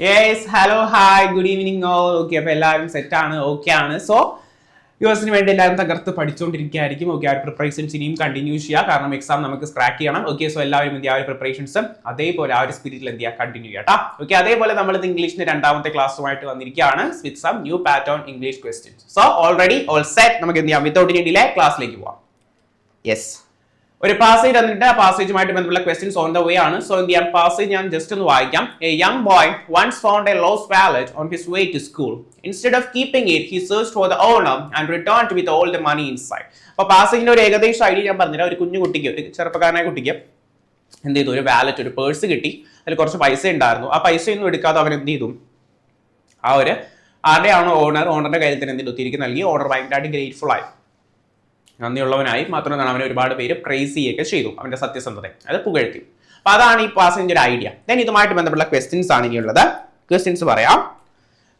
Yes hello hi good evening okay അപ്പൊ എല്ലാവരും set ആണ് ഓക്കെ ആണ്. സോ യുഎസിന് വേണ്ടി എല്ലാവരും തകർത്ത് പഠിച്ചുകൊണ്ടിരിക്കുകയായിരിക്കും ഓക്കെ ആ ഒരു പ്രിപ്പറേഷൻസ് ഇനിയും കണ്ടിന്യൂ ചെയ്യുക. കാരണം എക്സാം നമുക്ക് സ്ക്രാക്ക് ചെയ്യണം. ഓക്കെ സോ എല്ലാവരും എന്ത് ആ ഒരു പ്രിപ്പറേഷൻസ് അതേപോലെ ആ ഒരു സ്പിരിറ്റിൽ എന്ത് ചെയ്യുക? കണ്ടിന്യൂ ചെയ്യാം ഓക്കെ അതേപോലെ നമ്മൾ ഇംഗ്ലീഷിന് രണ്ടാമത്തെ ക്ലാസ്സുമായിട്ട് വന്നിരിക്കുകയാണ്. With some new pattern English questions so already all set നമുക്ക് എന്ത് ചെയ്യാം? വിത്തൗട്ട് ഇനി ഡിലേ ക്ലാസ്സിലേക്ക് പോവാം. യെസ് ഒരു പാസേജ് തന്നിട്ട് ആ പാസേജുമായിട്ട് ബന്ധപ്പെട്ട ക്വസ്റ്റ്യൻസ് ഓൺ ദ വേ ആണ്. സോ എന്ത് ചെയ്യാം? പാസേജ് ഞാൻ ജസ്റ്റ് ഒന്ന് വായിക്കാം. A young boy once found a lost wallet on his way to school instead of keeping it he search for the owner and return with all the money inside അപ്പൊ പാസേജിന്റെ ഒരു ഏകദേശം idea ഞാൻ പറഞ്ഞില്ല ഒരു കുഞ്ഞു കുട്ടിക്ക് ഒരു ചെറുപ്പക്കാരനായ കുട്ടിക്ക് എന്ത് ചെയ്തു? ഒരു വാലറ്റ് ഒരു പേഴ്സ് കിട്ടി. അതിൽ കുറച്ച് പൈസ ഉണ്ടായിരുന്നു. ആ പൈസ ഒന്നും എടുക്കാതെ അവൻ എന്ത് ചെയ്തു? ആ ഒരു ആരുടെയാണോ ഓണർ ഓണറിന്റെ കയ്യിൽ തന്നെ എന്ത് തിരികെ നൽകി. ഓണർ ഭയങ്കരമായിട്ട് ഗ്രേറ്റ്ഫുൾ ആയി. നന്ദിയുള്ളവനായി മാത്രമെന്നാണ് അവനെ ഒരുപാട് പേര് പ്രൈസ് ചെയ്യുകയൊക്കെ ചെയ്തു. അവന്റെ സത്യസന്ധത അത് പുകഴ്ത്തി. അപ്പൊ അതാണ് ഈ പാസഞ്ചർ ഐഡിയ ദെൻ ഇതുമായിട്ട് ബന്ധപ്പെട്ട ക്വസ്റ്റ്യൻസ് ആണ് ഇനിയുള്ളത് ക്വസ്റ്റ്യൻസ് പറയാം.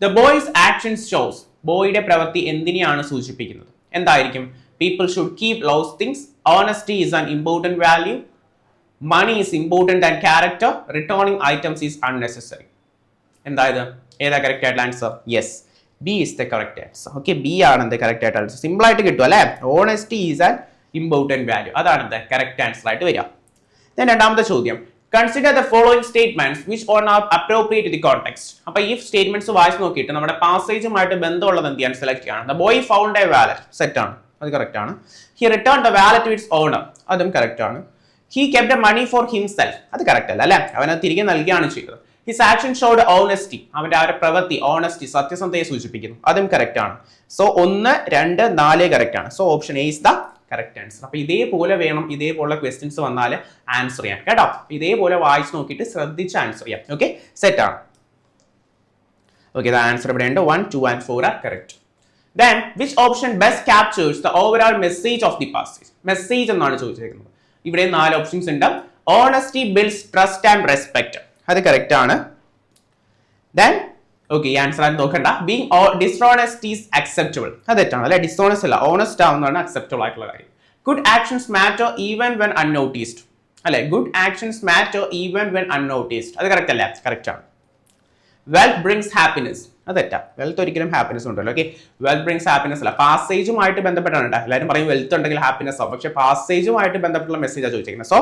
ദ ബോയ്സ് ആക്ഷൻ ഷോസ് ബോയുടെ പ്രവൃത്തി എന്തിനെയാണ് സൂചിപ്പിക്കുന്നത്? എന്തായിരിക്കും? People should keep lost things honesty is an important value money is important and character returning items is unnecessary എന്തായത് ഏതാ കറക്റ്റ് ആയിട്ടുള്ള answer yes B is the correct answer okay B ആണ് എന്ത് correct ആയിട്ട് ആൻസർ സിമ്പിൾ ആയിട്ട് കിട്ടും അല്ലേ? Honesty is an important value അതാണ് എന്ത് കറക്റ്റ് ആൻസർ ആയിട്ട് വരിക. ഞാൻ രണ്ടാമത്തെ ചോദ്യം. Consider the following statements which one are appropriate the context അപ്പൊ ഈ സ്റ്റേറ്റ്മെന്റ്സ് വായിച്ച് നോക്കിയിട്ട് നമ്മുടെ പാസേജുമായിട്ട് ബന്ധമുള്ളത് എന്ത് ചെയ്യാൻ സെലക്ട് ചെയ്യണം. The boy found a wallet set ആണ്. അത് കറക്റ്റ് ആണ്. He return the wallet with its owner അതും കറക്റ്റ് ആണ്. He kept the money for himself അത് കറക്റ്റ് അല്ല അല്ലേ? അവനത് തിരികെ നൽകുകയാണ് ചെയ്തത്. ഹിസ് ആക്ഷൻ ഷോഡ് ഓണസ്റ്റി അവന്റെ ആ ഒരു പ്രവൃത്തി ഓണസ്റ്റി സത്യസന്ധയെ സൂചിപ്പിക്കുന്നു. അതും കറക്റ്റ് ആണ്. സോ ഒന്ന് രണ്ട് നാല് കറക്റ്റ് ആണ്. So option A is the correct answer അപ്പൊ ഇതേപോലെ വേണം ഇതേപോലുള്ള ക്വസ്റ്റ്യൻസ് വന്നാൽ ആൻസർ ചെയ്യാൻ. കേട്ടോ? ഇതേപോലെ വായിച്ച് നോക്കിയിട്ട് ശ്രദ്ധിച്ച് ആൻസർ ചെയ്യാം. ഓക്കെ സെറ്റ് ആണ്. ഓക്കെ ദ ആൻസർ ഇവിടെ ഉണ്ട്. One two and four are correct then which option best captures the overall message of the passage message എന്നാണ് ചോദിച്ചിരിക്കുന്നത്. ഇവിടെ നാല് ഓപ്ഷൻസ് ഉണ്ട്. Honesty builds trust and respect അത് കറക്റ്റ് ആണ്. ദെൻ ഓക്കെ ഈ ആൻസർ ആയിട്ട് നോക്കണ്ട. ബീങ് ഡിസ്ഓണസ്റ്റ് ഈസ് അക്സെപ്റ്റബിൾ അത് തെറ്റാണ് അല്ലെ? ഡിസ്ഓണസ്റ്റ് അല്ല ഓണസ്റ്റ് ആവുന്നതാണ് അക്സെപ്റ്റബിൾ ആയിട്ടുള്ള കാര്യം. Good actions matter even when unnoticed അല്ലെ? Good actions matter even when unnoticed അത് കറക്റ്റ് അല്ലേ? കറക്റ്റ് ആണ്. വെൽത്ത് ബ്രിങ്സ് ഹാപ്പിനെസ് അത് തെറ്റാ. വെൽത്ത് ഒരിക്കലും ഹാപ്പിനെസ് ഉണ്ടല്ലോ ഓക്കെ വെൽത്ത് ബ്രിങ്സ് ഹാപ്പിനെസ് അല്ല. പാസേജുമായിട്ട് ബന്ധപ്പെട്ടാണ് കേട്ടോ എല്ലാവരും പറയും വെൽത്ത് ഉണ്ടെങ്കിൽ ഹാപ്പിനെസ് ആവും. പക്ഷേ പാസേജുമായിട്ട് ബന്ധപ്പെട്ടുള്ള മെസ്സേജാണ് ചോദിച്ചിരിക്കുന്നത് so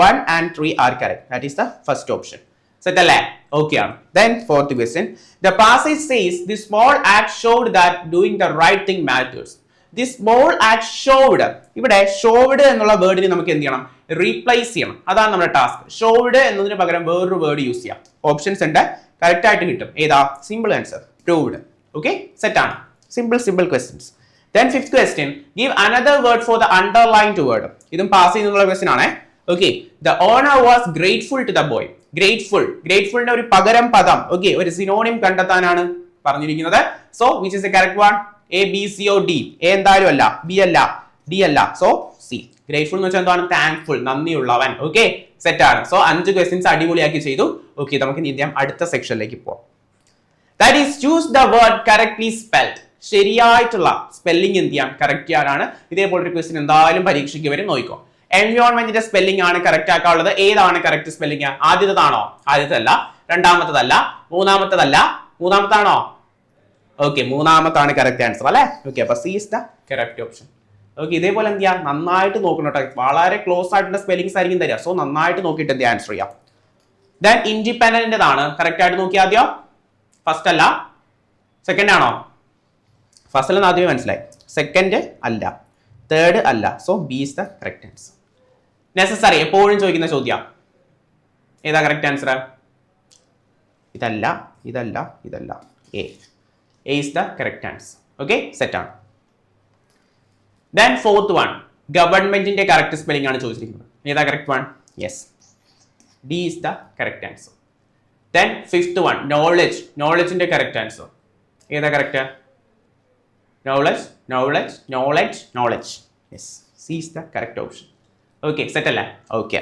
one and three are correct that is the first option set അല്ലേ? ഓക്കെ ആണ്. Then fourth question the passage says the small act showed that doing the right thing matters the small act showed ഇവിടെ showed എന്നുള്ള വേർഡിന് നമുക്ക് എന്ത് ചെയ്യണം? Replace ചെയ്യണം. അതാണ് നമ്മുടെ ടാസ്ക് ഷോഡ് എന്നതിന് പകരം വേറൊരു വേർഡ് യൂസ് ചെയ്യാം. ഓപ്ഷൻസ് ഉണ്ട്. കറക്റ്റ് ആയിട്ട് കിട്ടും. ഏതാ? Simple answer proved okay set ആണ്. Simple simple questions then fifth question give another word for the underlined word ഇതും പാസ് ചെയ്യുന്നുള്ള ക്വസ്റ്റ്യൻ ആണ്. Okay the owner was grateful to the boy grateful ഗ്രേറ്റ്ഫുളിന്റെ ഒരു പകരം പദം. ഓക്കെ ഒരു സിനോണിം കണ്ടെത്താനാണ് പറഞ്ഞിരിക്കുന്നത്. So which is a correct one A B C or D A എന്തായാലും അല്ല ബി അല്ല ഡി അല്ല. സോ സി ഗ്രേറ്റ്ഫുൾ എന്ന് വെച്ചാൽ എന്താണ്? താങ്ക്ഫുൾ നന്ദിയുള്ളവൻ. ഓക്കെ സെറ്റ് ആണ്. സോ അഞ്ച് ക്വസ്റ്റ്യൻസ് അടിപൊളിയാക്കി ചെയ്തു. ഓക്കെ നമുക്ക് ഇനി അടുത്ത സെക്ഷനിലേക്ക് പോവാം. That is choose the word correctly spelled ശരിയായിട്ടുള്ള സ്പെല്ലിംഗ് എന്ത് ചെയ്യാം? കറക്റ്റ് ചെയ്യാനാണ്. ഇതേപോലൊരു ക്വസ്റ്റ്യൻ എന്തായാലും പരീക്ഷയ്ക്ക് വരും. നോക്കിക്കോ. എൻവയോൺമെന്റിന്റെ സ്പെല്ലിംഗ് ആണ് കറക്റ്റ് ആക്കാനുള്ളത്. ഏതാണ് കറക്റ്റ് സ്പെല്ലിംഗ് ആദ്യത്തേതാണോ? ആദ്യത്തല്ല രണ്ടാമത്തതല്ല. മൂന്നാമത്തതല്ല. മൂന്നാമത്താണോ? ഓക്കെ മൂന്നാമത്താണ് കറക്റ്റ് ആൻസർ അല്ലേ? ഓക്കെ അപ്പൊ C is the correct option okay ഇതേപോലെ എന്ത് ചെയ്യാം? നന്നായിട്ട് നോക്കണം കേട്ടോ വളരെ ക്ലോസ് ആയിട്ടുള്ള സ്പെല്ലിംഗ്സ് ആയിരിക്കും തരിക. സോ നന്നായിട്ട് നോക്കിയിട്ട് എന്ത് ആൻസർ ചെയ്യാം. ദെൻ ഇൻഡിപെൻഡന്റേതാണ് കറക്റ്റ് ആയിട്ട് നോക്കിയാൽ ആദ്യം? ഫസ്റ്റ് അല്ല. സെക്കൻഡ് ആണോ? ഫസ്റ്റ് അല്ലെന്ന് ആദ്യമേ മനസ്സിലായി. സെക്കൻഡ് അല്ല. തേർഡ് അല്ല. So B is the correct answer necessary എപ്പോഴും ചോദിക്കുന്ന ചോദ്യം. ഏതാ കറക്റ്റ് ആൻസർ ഇതല്ല ഇതല്ല ഇതല്ല. A A is the correct answer okay set ആണ്. ദെൻ ഫോർത്ത് വൺ ഗവൺമെന്റിന്റെ കറക്റ്റ് സ്പെല്ലിംഗ് ആണ് ചോദിച്ചിരിക്കുന്നത്. ഏതാ correct one yes D is the correct answer then fifth one knowledge നോളജിന്റെ correct answer ഏതാ correct knowledge knowledge knowledge knowledge yes C is the correct option okay set അല്ലേ okay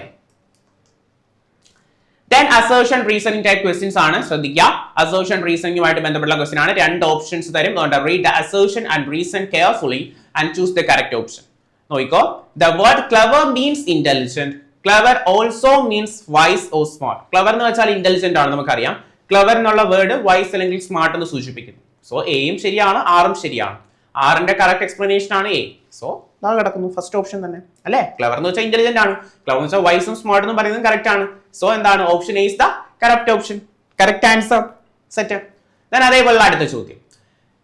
then assertion reasoning type questions ആണ് ശ്രദ്ധിക്കുക assertion റീസണിങ്ങുമായിട്ട് ബന്ധപ്പെട്ട question ആണ്. രണ്ട് options തരും. അതുകൊണ്ട് read the assertion and reason carefully and choose the correct option നോക്കിക്കോ. The word clever means intelligent clever also means wise or smart clever എന്ന് വെച്ചാൽ ഇന്റലിജന്റ് ആണ് നമുക്കറിയാം. ക്ലവർ എന്നുള്ള വേർഡ് വൈസ് അല്ലെങ്കിൽ സ്മാർട്ട് എന്ന് സൂചിപ്പിക്കുന്നു. സോ എയും ശരിയാണ് ആറും ശരിയാണ്. ആറിന്റെ കറക്റ്റ് എക്സ്പ്ലനേഷൻ ആണ് എ സോ നാ കിടക്കുന്നു. ഫസ്റ്റ് ഓപ്ഷൻ തന്നെ. അല്ലേ? ക്ലവർ എന്ന് വെച്ചാൽ ഇന്റലിജന്റ് ആണ്. ക്ലവർ എന്ന് വെച്ചാൽ വൈസും സ്മാർട്ട് എന്ന് പറയുന്നത് കറക്റ്റ് ആണ്. സോ എന്താണ്? Option A is the correct option correct answer set then അതേപോലെ അടുത്ത ചോദ്യം.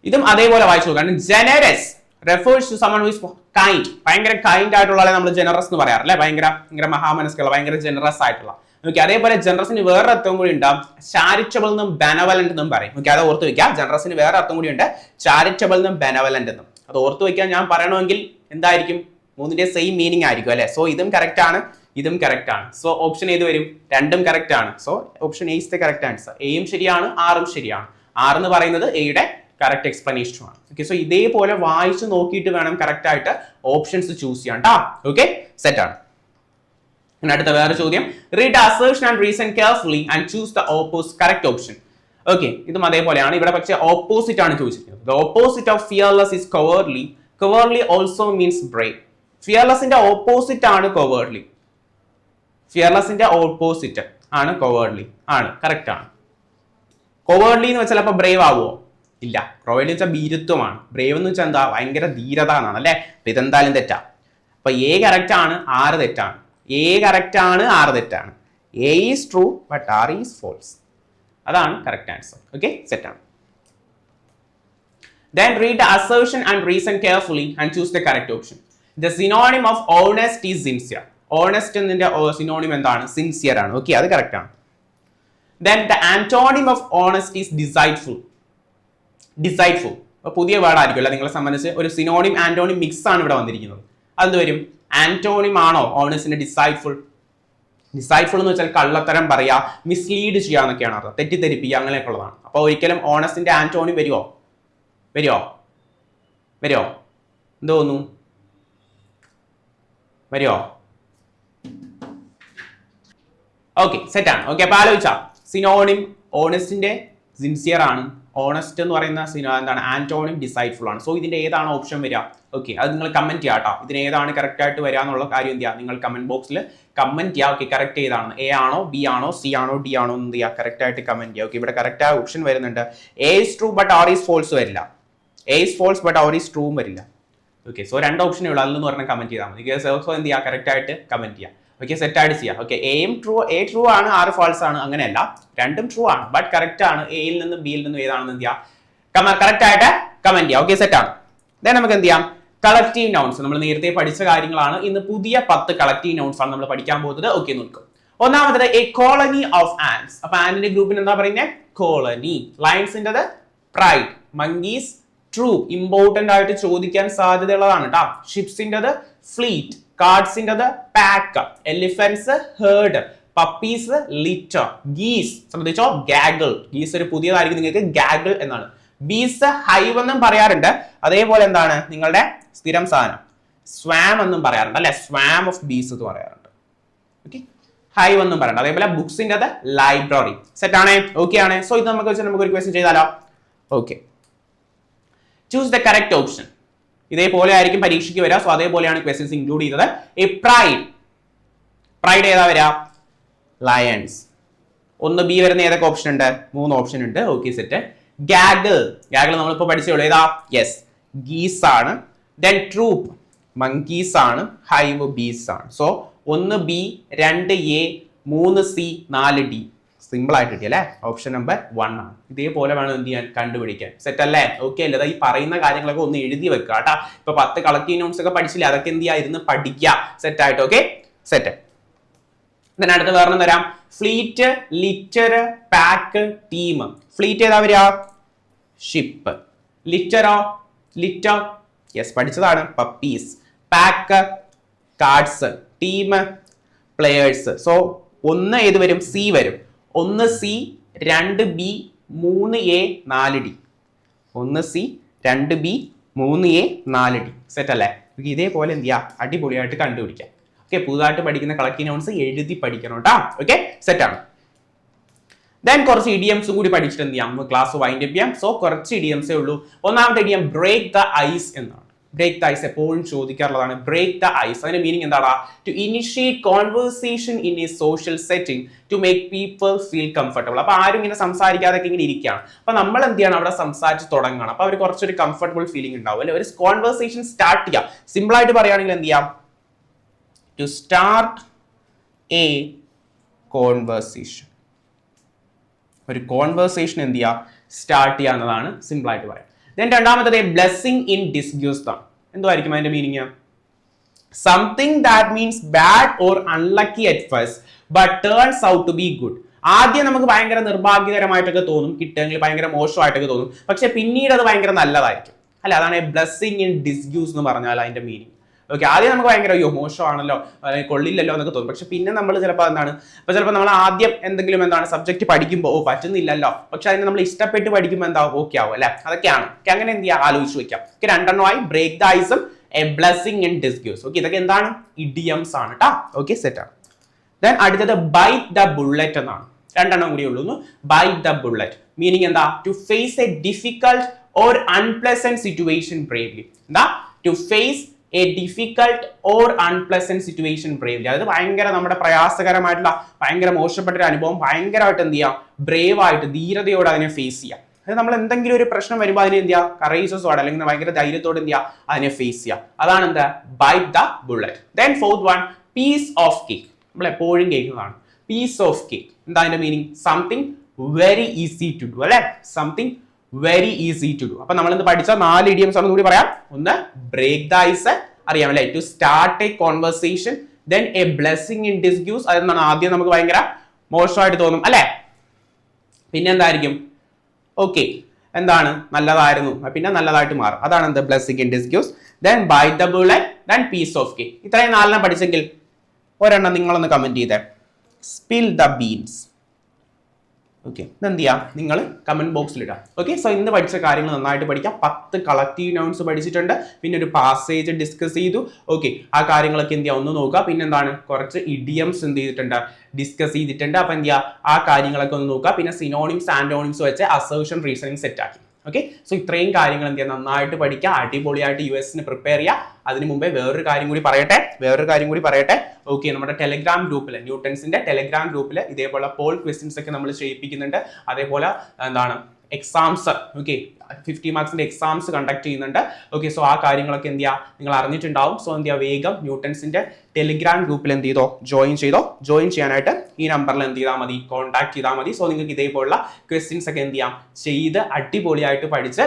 ഇതും അതേപോലെ വായിച്ചു കാരണം generous refers to someone who's kind ഭയങ്കര കൈൻഡ് ആയിട്ടുള്ള ആളെ നമ്മൾ ജനറസ് എന്ന് പറയാറില്ലേ ഭയങ്കര ഭയങ്കര മഹാമനസ്കുള്ള ഭയങ്കര ജനറസ് ആയിട്ടുള്ള. ഓക്കെ അതേപോലെ ജനറസിന് വേറെ അർത്ഥം കൂടി ഉണ്ടാവും ചാരിറ്റബിൾ എന്നും ബെനവലന്റ് എന്നും പറയും. ഓക്കെ അത് ഓർത്ത് വെക്കാം. ജനറസിന് വേറെ അർത്ഥം കൂടി ഉണ്ട്. ചാരിറ്റബിൾ എന്നും ബെനവലന്റ് എന്നും. അത് ഓർത്ത് വെക്കാൻ ഞാൻ പറയണമെങ്കിൽ എന്തായിരിക്കും? മൂന്നിന്റെ സെയിം മീനിങ് ആയിരിക്കും അല്ലെ? സോ ഇതും കറക്റ്റ് ആണ് ഇതും കറക്റ്റ് ആണ്. സോ ഓപ്ഷൻ ഏത് വരും? രണ്ടും കറക്റ്റ് ആണ്. So option A is the correct answer എയും ശരിയാണ് ആറും ശരിയാണ്. ആറ് എന്ന് പറയുന്നത് എയുടെ കറക്റ്റ് എക്സ്പ്ലനേഷൻ ആണ്. ഓക്കെ സോ ഇതേപോലെ വായിച്ച് നോക്കിയിട്ട് വേണം കറക്റ്റ് ആയിട്ട് ഓപ്ഷൻസ് ചൂസ് ചെയ്യാൻ. കേട്ടോ ഓക്കെ സെറ്റ് ആണ്. അടുത്ത വേറെ ചോദ്യം. Read assertion and reason carefully and choose the opposite correct option okay ഇതും അതേപോലെയാണ്. ഇവിടെ പക്ഷേ ഓപ്പോസിറ്റ് ആണ് ചോദിച്ചിരിക്കുന്നത്. The opposite of fearless is cowardly cowardly also means brain ഫിയർലെസിന്റെ opposite ആണ് കവേർലി ഫിയർലെസിന്റെ ഓപ്പോസിറ്റ് ആണ് കവേർലി ആണ് കറക്റ്റ് ആണ്. കൊവേർഡ്ലി എന്ന് വെച്ചാൽ അപ്പൊ ബ്രേവ് ആവുമോ ഇല്ല. കൊവേർഡ്ലി എന്ന് വെച്ചാൽ ഭീരുത്വമാണ് ബ്രേവ് എന്ന് വെച്ചാൽ എന്താ? ഭയങ്കര ധീരത എന്നാണ് അല്ലെ? അപ്പൊ ഇതെന്തായാലും തെറ്റാ. അപ്പൊ എ കറക്റ്റ് ആണ് ആറ് തെറ്റാണ്. എ കറക്റ്റ് ആണ് ആറ് തെറ്റാണ്. A is true but R is false അതാണ് കറക്റ്റ് ആൻസർ ഓക്കെ സെറ്റ് ആണ്. Then read the assertion and reason carefully and choose the correct option. The synonym of honest is sincere. Honest എന്നതിന്റെ synonym എന്താണ്? Sincere ആണ്. Okay അത് correct ആണ്. Then the antonym of honest is deceitful deceitful പുതിയ വേർഡായിരിക്കും ആയിരിക്കുമല്ലോ. നിങ്ങളെ സംബന്ധിച്ച് ഒരു സിനോണിം ആന്റോണിം മിക്സ് ആണ് ഇവിടെ വന്നിരിക്കുന്നത്. അത് വരും? ആന്റോണിം ആണോ? ഓണസ്റ്റിന്റെ ഡിസൈഡ്ഫുൾ ഡിസൈഡ്ഫുൾ എന്ന് വെച്ചാൽ കള്ളത്തരം പറയാ മിസ്ലീഡ് ചെയ്യുക എന്നൊക്കെയാണ് അർത്ഥം. തെറ്റിദ്ധരിപ്പിക്കുക അങ്ങനെയൊക്കെ ഉള്ളതാണ്. അപ്പോൾ ഒരിക്കലും ഓണസ്റ്റിന്റെ ആന്റോണിം വരുമോ വരുമോ വരുമോ എന്ത് തോന്നുന്നു. വരുമോ ഓക്കെ സെറ്റ് ആണ്. ഓക്കെ അപ്പൊ ആലോചിച്ച. സിനോണിം ഓണസ്റ്റിന്റെ സിൻസിയർ ആണ്. ഓണസ്റ്റ് എന്ന് പറയുന്ന സിനോ എന്താണ്? ആന്റോണിം ഡിസൈഡ്ഫുൾ ആണ്. സോ ഇതിന്റെ ഏതാണ് ഓപ്ഷൻ വരിക? ഓക്കെ അത് നിങ്ങൾ കമന്റ് ചെയ്യാം കേട്ടോ. ഇതിന് ഏതാണ് കറക്റ്റ് ആയിട്ട് വരിക എന്നുള്ള കാര്യം എന്ത് ചെയ്യുക? നിങ്ങൾ കമന്റ് ബോക്സിൽ കമന്റ് ചെയ്യുക. ഓക്കെ കറക്റ്റ് ഏതാണ്? എ ആണോ ബി ആണോ സി ആണോ ഡി ആണോ എന്ന് ചെയ്യുക? കറക്റ്റ് ആയിട്ട് കമന്റ് ചെയ്യുക. ഓക്കെ ഇവിടെ കറക്റ്റ് ആയ ഓപ്ഷൻ വരുന്നുണ്ട്. A is true but R is false വരില്ല. A is false but R is ട്രൂവും വരില്ല. ഓക്കെ സോ രണ്ട് ഓപ്ഷനേ ഉള്ളൂ. അതിൽ നിന്ന് പറഞ്ഞാൽ കമന്റ് ചെയ്താൽ മതി. സോ എന്ത് ചെയ്യുക കറക്റ്റ് ആയിട്ട് കമന്റ് ചെയ്യാം. ഓക്കെ സെറ്റ് ആയിട്ട് ചെയ്യാം. ഓക്കെ എയും ട്രൂ എ ട്രൂ ആണ് ആറ് ഫാൾസ് ആണ് അങ്ങനെയല്ല. രണ്ടും ട്രൂ ആണ് ബട്ട് കറക്റ്റ് ആണ്. എയിൽ നിന്നും ബിയിൽ നിന്നും ഏതാണെന്ന് എന്ത് ചെയ്യാം? കറക്റ്റ് ആയിട്ട് കമന്റ് ചെയ്യാം. ഓക്കെ സെറ്റ് ആണ്. ദെൻ നമുക്ക് എന്ത് ചെയ്യാം? കളക്റ്റീവ് നൗൺസ് നമ്മൾ നേരത്തെ പഠിച്ച കാര്യങ്ങളാണ്. ഇന്ന് പുതിയ പത്ത് കളക്റ്റീവ് നൗൺസ് ആണ് നമ്മൾ പഠിക്കാൻ പോകുന്നത്. ഓക്കെ നോക്കും. ഒന്നാമത്തത് എ കോളനി ഓഫ് ആൻസ് അപ്പൊ ആൻഡിന്റെ ഗ്രൂപ്പിന് എന്താ പറയുന്നത് കോളനി ലയൺസിന്റെത് പ്രൈഡ് മങ്കീസ് ട്രൂ ഇമ്പോർട്ടന്റ് ആയിട്ട് ചോദിക്കാൻ സാധ്യതയുള്ളതാണ് കേട്ടോ ഷിപ്സിന്റെത് fleet കാർഡ്സിന്റെത് pack elephants herd puppies litter geese ശ്രദ്ധിച്ചോ? ഗാഗിൾ ഗീസ് ഒരു പുതിയതായിരിക്കും നിങ്ങൾക്ക് ഗാഗിൾ എന്നാണ്. ബീസ് ഹൈവ് എന്നും പറയാറുണ്ട്. അതേപോലെ എന്താണ്? നിങ്ങളുടെ സ്ഥിരം സാധനം. സ്വാം എന്നും പറയാറുണ്ട് അല്ലെ? സ്വാം ഓഫ് ബീസ് എന്ന് പറയാറുണ്ട്. ഓക്കെ ഹൈവ് എന്നും പറയണ്ട അതേപോലെ ബുക്സിന്റെ അത് ലൈബ്രറി സെറ്റ് ആണേ? ഓക്കെ ആണ്. സോ ഇത് നമുക്ക് വെച്ച് നമുക്ക് ഒരു ക്വസ്റ്റ്യൻ ചെയ്താലോ? Okay choose the correct option ഇതേപോലെ ആയിരിക്കും പരീക്ഷയ്ക്ക് വരിക. സോ അതേപോലെയാണ് ക്വസ്റ്റ്യൻസ് ഇൻക്ലൂഡ് ചെയ്തത്. എ പ്രൈഡ് പ്രൈഡ് ഏതാ വരാ ലയൺസ് ഒന്ന് ബി വരുന്ന ഏതൊക്കെ ഓപ്ഷൻ ഉണ്ട്? മൂന്ന് ഓപ്ഷൻ ഉണ്ട്. ഓക്കെ സെറ്റ് ഗാഗിൾ ഗാഗിൾ നമ്മളിപ്പോൾ പഠിച്ചോളൂ ഏതാ? യെസ് ഗീസ് ആണ്. ദെൻ ട്രൂപ്പ് മങ്കീസ് ആണ്. ഹൈവ് ബീസ് ആണ്. സോ ഒന്ന് ബി രണ്ട് എ മൂന്ന് സി നാല് ഡി സിമ്പിൾ ആയിട്ട് കിട്ടി അല്ലേ ഓപ്ഷൻ നമ്പർ വൺ ആണ്. ഇതേപോലെ വേണം എന്ത് ചെയ്യാൻ? കണ്ടുപിടിക്കാൻ. സെറ്റ് അല്ലേ? ഓക്കെ അല്ലേ? ഈ പറയുന്ന കാര്യങ്ങളൊക്കെ ഒന്ന് എഴുതി വെക്കുക കേട്ടാ. ഇപ്പൊ പത്ത് കളക്റ്റീവ് നോട്ട്സ് ഒക്കെ പഠിച്ചില്ല? അതൊക്കെ എന്ത് ചെയ്യാ? ഇരുന്ന് പഠിക്കുക. സെറ്റ് ആയിട്ട് ഓക്കെ സെറ്റ് then അടുത്ത വേറെ തരാം fleet litter pack team fleet ഏതാ വരിക? ഷിപ്പ് ലിറ്ററോ ലിറ്റർ യെസ് പഠിച്ചതാണ്. Puppies pack cards team players so ഒന്ന് ഏത് വരും? സി വരും. ഒന്ന് സി രണ്ട് ബി മൂന്ന് എ നാല് ഡി. ഒന്ന് സി രണ്ട് ബി മൂന്ന് എ നാല് ഡി. സെറ്റ് അല്ലേ? ഇതേപോലെ എന്ത് ചെയ്യാം? അടിപൊളിയായിട്ട് കണ്ടുപിടിക്കാം. ഓക്കെ പുതുതായിട്ട് പഠിക്കുന്ന കളക്റ്റീവ് നൗൺസ് എഴുതി പഠിക്കണം കേട്ടോ ഓക്കെ സെറ്റ് ആണ്. ദെൻ കുറച്ച് ഇഡിയംസും കൂടി പഠിച്ചിട്ട് എന്ത് ചെയ്യാം? ക്ലാസ് വൈൻഡ് അപ്പ് ചെയ്യാം. സോ കുറച്ച് ഇഡിയംസേ ഉള്ളൂ. ഒന്നാമത്തെ ഇഡിയം ബ്രേക്ക് ദ ഐസ് എന്നാണ് ബ്രേക്ക് ദ ഐസ് എപ്പോഴും ചോദിക്കാറുള്ളതാണ്. ബ്രേക്ക് ദ ഐസ് അതിന്റെ മീനിങ് എന്താണ്? To initiate conversation in a social setting to make people feel comfortable അപ്പൊ ആരും ഇങ്ങനെ സംസാരിക്കാതെ ഇങ്ങനെ ഇരിക്കുകയാണ്. അപ്പൊ നമ്മൾ എന്ത് അവിടെ സംസാരിച്ച് തുടങ്ങണം. അപ്പൊ അവർ കുറച്ചൊരു കംഫർട്ടബിൾ ഫീലിംഗ് ഉണ്ടാവും. അല്ലെ? ഒരു കോൺവേഴ്സേഷൻ സ്റ്റാർട്ട് ചെയ്യാം. സിമ്പിൾ ആയിട്ട് പറയുകയാണെങ്കിൽ എന്ത് ചെയ്യാം? ടു സ്റ്റാർട്ട് എ കോൺവേഴ്സേഷൻ ഒരു കോൺവേഴ്സേഷൻ എന്ത് ചെയ്യുക സ്റ്റാർട്ട് ചെയ്യുക സിമ്പിൾ ആയിട്ട് പറയാം ദെൻ രണ്ടാമത്തത് ബ്ലെസ്സിങ് ഇൻ ഡിസ്ഗ്യൂസ് ആണ് എന്തുമായിരിക്കും അതിന്റെ meaning something that means bad or unlucky at first but turns out to be good ആദ്യം നമുക്ക് ഭയങ്കര നിർഭാഗ്യകരമായിട്ടൊക്കെ തോന്നും കിട്ടുമെങ്കിൽ ഭയങ്കര മോശമായിട്ടൊക്കെ തോന്നും പക്ഷെ പിന്നീട് അത് ഭയങ്കര നല്ലതായിരിക്കും. അല്ല? അതാണ് ബ്ലെസ്സിങ് ഇൻ ഡിസ്ഗ്യൂസ് എന്ന് പറഞ്ഞാൽ അതിന്റെ മീനിങ് ഓക്കെ ആദ്യം നമുക്ക് ഭയങ്കര അയ്യോ മോശമാണല്ലോ അല്ലെങ്കിൽ കൊള്ളില്ലല്ലോ എന്നൊക്കെ തോന്നും. പക്ഷെ പിന്നെ നമ്മൾ ചിലപ്പോൾ എന്താണ് ഇപ്പൊ ചിലപ്പോൾ നമ്മൾ ആദ്യം എന്തെങ്കിലും എന്താണ് സബ്ജക്റ്റ് പഠിക്കുമ്പോൾ ഓ പറ്റുന്നില്ലല്ലോ. പക്ഷെ അതിനെ നമ്മൾ ഇഷ്ടപ്പെട്ട് പഠിക്കുമ്പോൾ എന്താ ഓക്കെ ആവും അല്ലേ? അതൊക്കെയാണ്. അങ്ങനെ എന്ത് ചെയ്യുക ആലോചിച്ച് വെക്കാം. ഓക്കെ രണ്ടെണ്ണമായി break the ഐസും a blessing in disguise okay ഇതൊക്കെ എന്താണ്? ഇഡിയംസ് ആണ് കേട്ടോ ഓക്കെ സെറ്റ് ആണ്. ദെൻ അടുത്തത് ബൈറ്റ് ദ ബുള്ളറ്റ് എന്നാണ്. രണ്ടെണ്ണം കൂടി ഉള്ളൂ ബൈ ദ ബുള്ളറ്റ് മീനിങ് എന്താ? To face a difficult or unpleasant situation bravely എന്താ? To face a difficult or unpleasant situation bravely അതായത് ഭയങ്കര നമ്മുടെ പ്രയാസകരമായിട്ടുള്ള ഭയങ്കര മോശപ്പെട്ട ഒരു അനുഭവം ഭയങ്കരമായിട്ട് എന്ത് ചെയ്യാം? ബ്രേവായിട്ട് ധീരതയോടെ അതിനെ ഫേസ് ചെയ്യാം. അതായത് നമ്മൾ എന്തെങ്കിലും ഒരു പ്രശ്നം വരുമ്പോൾ അതിനെ എന്ത് ചെയ്യുക കറേജസോടെ അല്ലെങ്കിൽ ഭയങ്കര ധൈര്യത്തോടെ എന്ത് ചെയ്യുക അതിനെ ഫേസ് ചെയ്യുക അതാണ് എന്താ? Bite the bullet then fourth one piece of cake നമ്മൾ എപ്പോഴും കേൾക്കുന്നതാണ്. പീസ് ഓഫ് കേക്ക് എന്താ അതിന്റെ meaning something very easy to do അല്ലെ? Something very easy to do അപ്പൊ നമ്മൾ ഇന്ന് പഠിച്ച? നാല് ഇഡിയംസ് ആണെന്ന് കൂടി പറയാം. ഒന്ന് ബ്രേക്ക് ദ ഐസ് അറിയാം അല്ലെ? To start a conversation then a blessing in disguise അതെന്താണ്? ആദ്യം നമുക്ക് ഭയങ്കര മോശമായിട്ട് തോന്നും അല്ലെ? പിന്നെ എന്തായിരിക്കും ഓക്കെ എന്താണ്? നല്ലതായിരുന്നു. പിന്നെ നല്ലതായിട്ട് മാറും. അതാണ് എന്ത്? Blessing in disguise then by the bullet then piece of cake ഇത്രയും നാലെണ്ണം പഠിച്ചെങ്കിൽ ഒരെണ്ണം നിങ്ങളൊന്ന് കമന്റ് ചെയ്തേ. സ്പിൽ ദ ബീൻസ് ഓക്കെ എന്ത് ചെയ്യാം നിങ്ങൾ കമന്റ് ബോക്സിൽ ഇടാം. ഓക്കെ സോ ഇന്ന് പഠിച്ച കാര്യങ്ങൾ നന്നായിട്ട് പഠിക്കാം. പത്ത് കളക്റ്റീവ് നൗൺസ് പഠിച്ചിട്ടുണ്ട്. പിന്നെ ഒരു പാസേജ് ഡിസ്കസ് ചെയ്തു. ഓക്കെ ആ കാര്യങ്ങളൊക്കെ എന്ത് ചെയ്യാം ഒന്ന് നോക്കുക. പിന്നെ എന്താണ്? കുറച്ച് ഇഡിയംസ് എന്ത് ചെയ്തിട്ടുണ്ട്? ഡിസ്കസ് ചെയ്തിട്ടുണ്ട്. അപ്പം എന്ത് ചെയ്യുക ആ കാര്യങ്ങളൊക്കെ ഒന്ന് നോക്കുക. പിന്നെ സിനോണിംസ് ആൻഡോണിംസ് വെച്ച് അസേഷൻ റീസണിംഗ് സെറ്റ് ആക്കി. ഓക്കെ സോ ഇത്രയും കാര്യങ്ങൾ എന്ത് ചെയ്യുക? നന്നായിട്ട് പഠിക്കുക അടിപൊളിയായിട്ട് യു എസിന് പ്രിപ്പയർ ചെയ്യുക. അതിന് മുമ്പേ വേറൊരു കാര്യം കൂടി പറയട്ടെ. വേറൊരു കാര്യം കൂടി പറയട്ടെ. ഓക്കെ നമ്മുടെ ടെലിഗ്രാം ഗ്രൂപ്പിൽ ന്യൂട്ടൻസിന്റെ ടെലിഗ്രാം ഗ്രൂപ്പിൽ ഇതേപോലെ പോൾ ക്വസ്റ്റ്യൻസ് ഒക്കെ നമ്മൾ ചെയ്യിപ്പിക്കുന്നുണ്ട്. അതേപോലെ എന്താണ്? എക്സാംസ് ഓക്കെ ഫിഫ്റ്റി മാർക്സിന്റെ എക്സാംസ് കണ്ടക്ട് ചെയ്യുന്നുണ്ട്. ഓക്കെ സോ ആ കാര്യങ്ങളൊക്കെ എന്ത് ചെയ്യുക നിങ്ങൾ അറിഞ്ഞിട്ടുണ്ടാവും. സോ എന്ത് ചെയ്യുക വേഗം ന്യൂട്ടൻസിന്റെ ടെലിഗ്രാം ഗ്രൂപ്പിൽ എന്ത് ചെയ്തോ? ജോയിൻ ചെയ്തോ? ജോയിൻ ചെയ്യാനായിട്ട് ഈ നമ്പറിൽ എന്ത് ചെയ്താൽ മതി? കോൺടാക്ട് ചെയ്താൽ മതി. സോ നിങ്ങൾക്ക് ഇതേപോലുള്ള ക്വസ്റ്റ്യൻസ് ഒക്കെ എന്ത് ചെയ്യാം? ചെയ്ത് അടിപൊളിയായിട്ട് പഠിച്ച്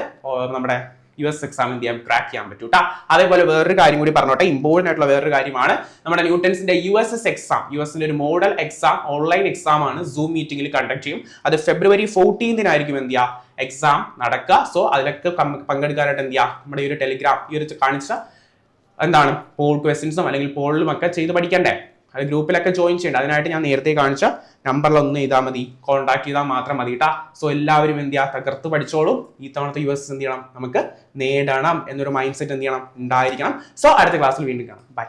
നമ്മുടെ യു എസ് എക്സാം എന്ത് ചെയ്യാൻ ക്രാക്ക് ചെയ്യാൻ പറ്റൂ കേട്ടോ അതേപോലെ വേറൊരു കാര്യം കൂടി പറഞ്ഞോട്ടെ. ഇമ്പോർട്ടന്റ് ആയിട്ടുള്ള വേറൊരു കാര്യമാണ്. നമ്മുടെ ന്യൂട്ടൻസിന്റെ U S S exam U എസിന്റെ ഒരു മോഡൽ എക്സാം ഓൺലൈൻ എക്സാം ആണ് സൂം മീറ്റിംഗിൽ കണ്ടക്ട് ചെയ്യും. അത് ഫെബ്രുവരി ഫോർട്ടീൻതിനായിരിക്കും എന്ത് ചെയ്യുക? എക്സാം നടക്കുക. സോ അതിലൊക്കെ പങ്കെടുക്കാനായിട്ട് എന്ത് ചെയ്യുക? നമ്മുടെ ഈ ഒരു ടെലിഗ്രാം ഈ ഒരു കാണിച്ച എന്താണ്? പോൾ ക്വസ്റ്റ്യൻസും അല്ലെങ്കിൽ പോളിലും ഒക്കെ ചെയ്ത് പഠിക്കണ്ടേ? അത് ഗ്രൂപ്പിലൊക്കെ ജോയിൻ ചെയ്യേണ്ട. അതിനായിട്ട് ഞാൻ നേരത്തെ കാണിച്ച നമ്പറിലൊന്ന് ചെയ്താൽ മതി. കോൺടാക്ട് ചെയ്താൽ മാത്രം മതി കേട്ടാ സോ എല്ലാവരും എന്ത് ചെയ്യുക തകർത്ത് പഠിച്ചോളും. ഈ തവണത്തെ യു എസ് എന്ത് ചെയ്യണം? നമുക്ക് നേടണം എന്നൊരു മൈൻഡ് സെറ്റ് എന്ത് ചെയ്യണം? ഉണ്ടായിരിക്കണം. സോ അടുത്ത ക്ലാസ്സിൽ വീണ്ടും കാണാം. ബൈ